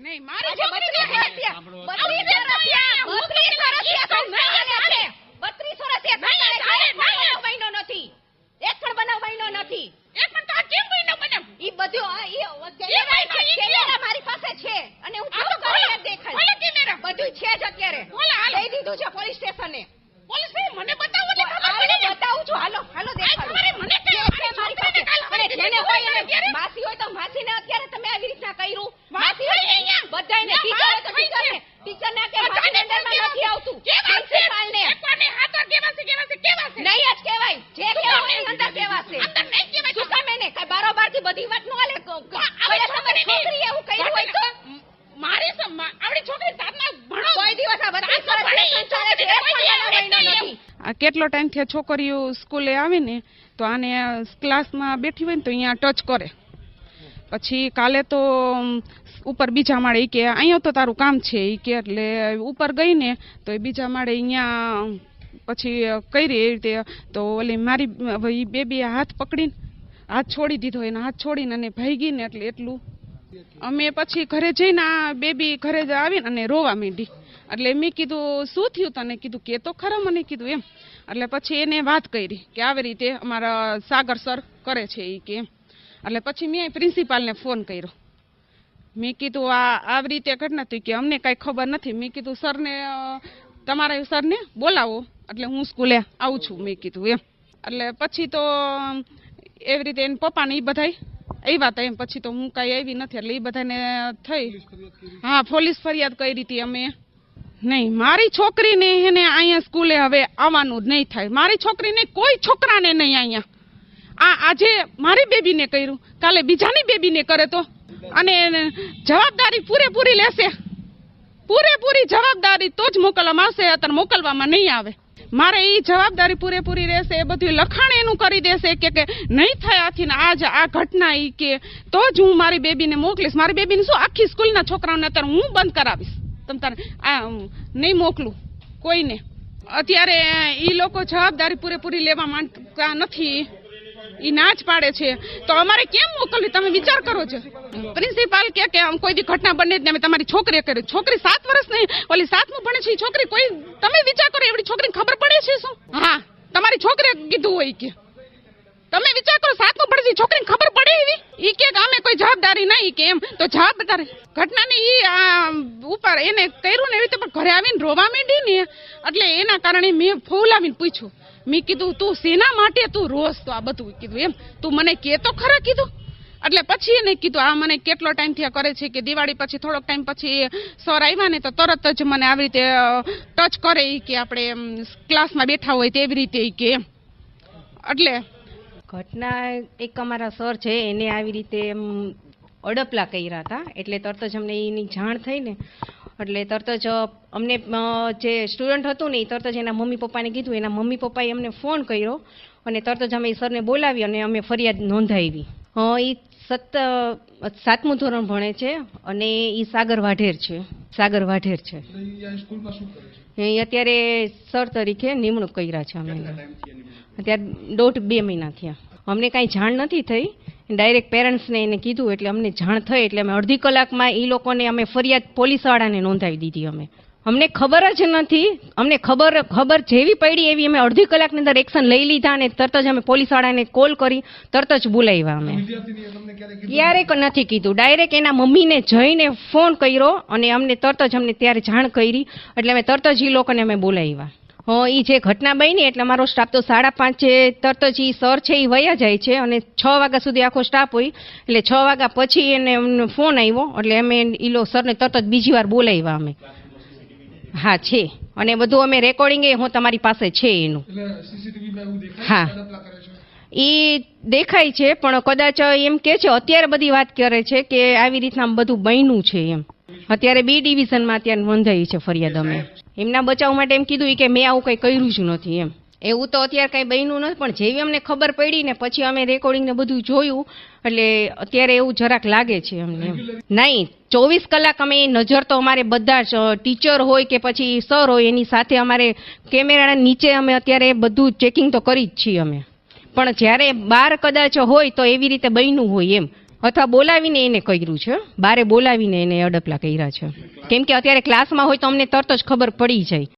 નહીં મારી આજે છોકરીને બત્રીસ સાંભળો. વર્ષીયા, બત્રીસ વર્ષીયા, બત્રીસ વર્ષીયા નહીં, સરકારે નહીં, એક નહીં. પણ બનાવ બન્યો નથી એક પણ બનાવ બન્યો નથી એક પણ તો આ કેમ બન્યો બનાવ? ઈ બધું આ ઈ ઈ ભાઈ, ભાઈ, ઈ કેમેરા મારી પાસે છે અને હું આ તો કેમેરા. બધું છે જ અત્યારે ખોલો, હાલો. દઈ દીધું છે પોલીસ સ્ટેશને પોલીસ ભાઈ, મને બતાવો ને ખબર હાલો, પડે બતાવું છું હાલો હાલો દેખાડું. તમારે મને કઈ જે છે મારી મારી છોકરીને કાલ પાસે. અને જેને હોય હોય એને અત્યારે? માસી હોય તો માસીને અત્યારે તમે આવી રીતના કર્યું વાત માસી હોય થઈ અહીંયા. બધાયને અહીંયા ટીચર હોય તો વાત થઈ ટીચરને છે. ટીચરને કે બધાને માસીને અંદરમાં કેવા- નથી આવતું કેવા છે? પ્રિન્સિપાલને એકવાને હાથો કેવા છે, કેવા છે, કેવા છે? નહીં જ કહેવાય જે શું કહેવાય કામ એની અંદર કહેવાશે અંદર નહીં કહેવાય. શું કામ એને કઈ બારોબારથી બધી વાત નો હાલે ક- ક- હવે કદાચ તમારી છોકરીએ એવું કર્યું હોય તો મારી સમ- મા- આપણી છોકરી સાતમા ભણો કોઈ દિવસ આ બત્રીસ સાતમા ભણે, વર્ષ ચાલે છે, એક કોઈ પણ દિવસ બનાવ બન્યો નહીં નથી. આ કેટલો ટાઈમ થયા? છોકરીઓ સ્કૂલે આવે ને, તો આને ક્લાસમાં બેઠી હોય ને, તો અહીંયા ટચ કરે. પછી કાલે તો ઉપર બીજા માળે કે, અહીંયા તો તારું કામ છે. એ કે, એટલે ઉપર ગઈ ને, તો એ બીજા માળે અહીંયા, પછી કરી એવી રીતે, તો ઓલી મારી એ બેબીએ હાથ પકડીને, હાથ છોડી દીધો, એને હાથ છોડીને અને ભાગી ને એટલે એટલું. અમે પછી ઘરે જઈને આ બેબી ઘરે જ આવીને અને રોવા માંડી. એટલે મેં કીધું, શું થયું તને? કીધું, કે તો ખરા મને કીધું એમ. એટલે પછી એને વાત કરી કે આવી રીતે અમારા સાગર સર કરે છે એ કે એટલે પછી મેં પ્રિન્સિપાલને ફોન કર્યો. મેં કીધું, આ આવી રીતે ઘટના હતી કે અમને કાંઈ ખબર નથી. મેં કીધું, સરને તમારા સરને બોલાવો, એટલે હું સ્કૂલે આવું છું. મેં કીધું એમ. એટલે પછી તો એવી રીતે એને પપ્પાને એ બધાય આવ્યા હતા એમ. પછી તો હું કાંઈ આવી નથી, એટલે એ બધાને થઈ. હા, પોલીસ ફરિયાદ કરી હતી અમે. નહીં, મારી છોકરીને એને અહીંયા સ્કૂલે હવે આવવાનું જ નહીં થાય. મારી છોકરીને કોઈ છોકરાને નહીં અહીંયા. આ આજે મારી બેબીને કર્યું. કાલે બીજાની બેબીને કરે તો. અને જવાબદારી પૂરેપૂરી લેશે. પૂરેપૂરી જવાબદારી તો જ મોકલવામાં આવશે અત્યારે મોકલવામાં નહીં આવે. મારે એ જવાબદારી પૂરેપૂરી રહેશે, એ બધું લખાણ એનું કરી દેશે કે કે નહીં થાય આથી ને આજ આ ઘટના એ કે તો જ હું મારી બેબીને મોકલીશ. મારી બેબીને શું આખી સ્કૂલના છોકરાઓને અત્યારે હું બંધ કરાવીશ? તમ નહીં મોકલું, કોઈને. અત્યારે એ લોકો જવાબદારી પૂરેપૂરી લેવા માંગતા નથી. એ ના જ પાડે છે. તો અમારે કેમ મોકલવી? તમે વિચાર કરો છો. પ્રિન્સિપાલ કે કે આમ કોઈ ઘટના બને જ અમે તમારી છોકરીએ કર્યું છોકરી સાત વર્ષ નહીં ઓલી સાતમું ભણે છે છોકરી. કોઈ, તમે વિચાર કરો, એવડી છોકરીને ખબર પડે છે શું? હા, તમારી છોકરીએ કીધું હોય કે. તમે વિચાર કરો, સાતમું ભણે છે છોકરીને ખબર પડે એવી? એ કે અમે કોઈ જવાબદારી નહીં કે એમ, તો બધા ઘટનાની એ આ, ઉપર એને કર્યું ને એવી રીતે, પણ ઘરે આવીને રોવા માંડી ને, એટલે એના કારણે મેં ફોલાવીને પૂછ્યું. મેં કીધું, તું શેના માટે તું રોસ તો આ બધું? કીધું એમ. તું મને કે તો ખરા, કીધું. એટલે પછી એને કીધું, આ મને કેટલો ટાઈમ થયા કરે છે કે દિવાળી પછી, થોડોક ટાઈમ પછી સર આવ્યા ને, તો તરત જ મને આવી રીતે ટચ કરે કે આપણે ક્લાસમાં બેઠા હોય તેવી રીતે કે એટલે ઘટના એક અમારા સર છે, એને આવી રીતે અડપલા કર્યા હતા. એટલે તરત જ અમને એની જાણ થઈ ને. એટલે તરત જ અમને જે સ્ટુડન્ટ હતું ને એ તરત જ એના મમ્મી પપ્પાને કીધું. એના મમ્મી પપ્પાએ અમને ફોન કર્યો અને તરત જ અમે એ સરને બોલાવી અને અમે ફરિયાદ નોંધાવી. એ સત સાતમું ધોરણ ભણે છે અને એ સાગર વાઢેર છે. સાગર વાઢેર છે. એ અત્યારે સર તરીકે નિમણૂક કર્યા છે અમે. અત્યારે દોઢ બે મહિના થયા. અમને કાંઈ જાણ નથી થઈ. ડાયરેક્ટ પેરેન્ટ્સને એને કીધું એટલે અમને જાણ થઈ એટલે અમે અડધી કલાકમાં એ લોકોને અમે ફરિયાદ પોલીસવાળાને નોંધાવી દીધી અમે. અમને ખબર જ નથી અમને ખબર ખબર જેવી પડી એવી અમે અડધી કલાકની અંદર એક્શન લઈ લીધા અને તરત જ અમે પોલીસવાળાને કોલ કરી તરત જ બોલાવ્યા અમે. ક્યારેક નથી કીધું. ડાયરેક્ટ એના મમ્મીને જઈને ફોન કર્યો અને અમને તરત જ અમને ત્યારે જાણ કરી એટલે અમે તરત જ એ લોકોને અમે બોલાવ્યા. એ જે ઘટના બની એટલે અમારો સ્ટાફ તો સાડા પાંચે તરત જ એ સર છે એ વયા જાય છે અને છ વાગ્યા સુધી આખો સ્ટાફ હોય. એટલે છ વાગ્યા પછી એને ફોન આવ્યો એટલે અમે એ લો સરને તરત જ બીજી વાર બોલાવ્યા અમે. હા છે. અને બધું અમે રેકોર્ડિંગ એ હું તમારી પાસે છે એનું. હા. એ દેખાય છે પણ કદાચ એમ કે છે અત્યારે બધી વાત કરે છે કે આવી રીતના બધું બન્યું છે એમ. અત્યારે બી ડિવિઝનમાં અત્યારે નોંધાઈ છે ફરિયાદ અમે. એમના બચાવ માટે એમ કીધું કે મેં આવું કંઈ કર્યું જ નથી એમ. એવું તો અત્યારે કંઈ બન્યું નથી પણ જેવી અમને ખબર પડી ને પછી અમે રેકોર્ડિંગ ને બધું જોયું એટલે અત્યારે એવું જરાક લાગે છે અમને. નહીં ચોવીસ કલાક અમે નજર તો અમારે બધા જ ટીચર હોય કે પછી સર હોય એની સાથે અમારે કેમેરાના નીચે અમે અત્યારે બધું ચેકિંગ તો કરી જ છીએ અમે. પણ જ્યારે બહાર કદાચ હોય તો એવી રીતે બન્યું હોય એમ. અથવા બોલાવીને એને કર્યું છે. બારે બોલાવીને એને અડપલા કર્યા છે. કેમ કે અત્યારે ક્લાસમાં હોય તો અમને તરત જ ખબર પડી જાય.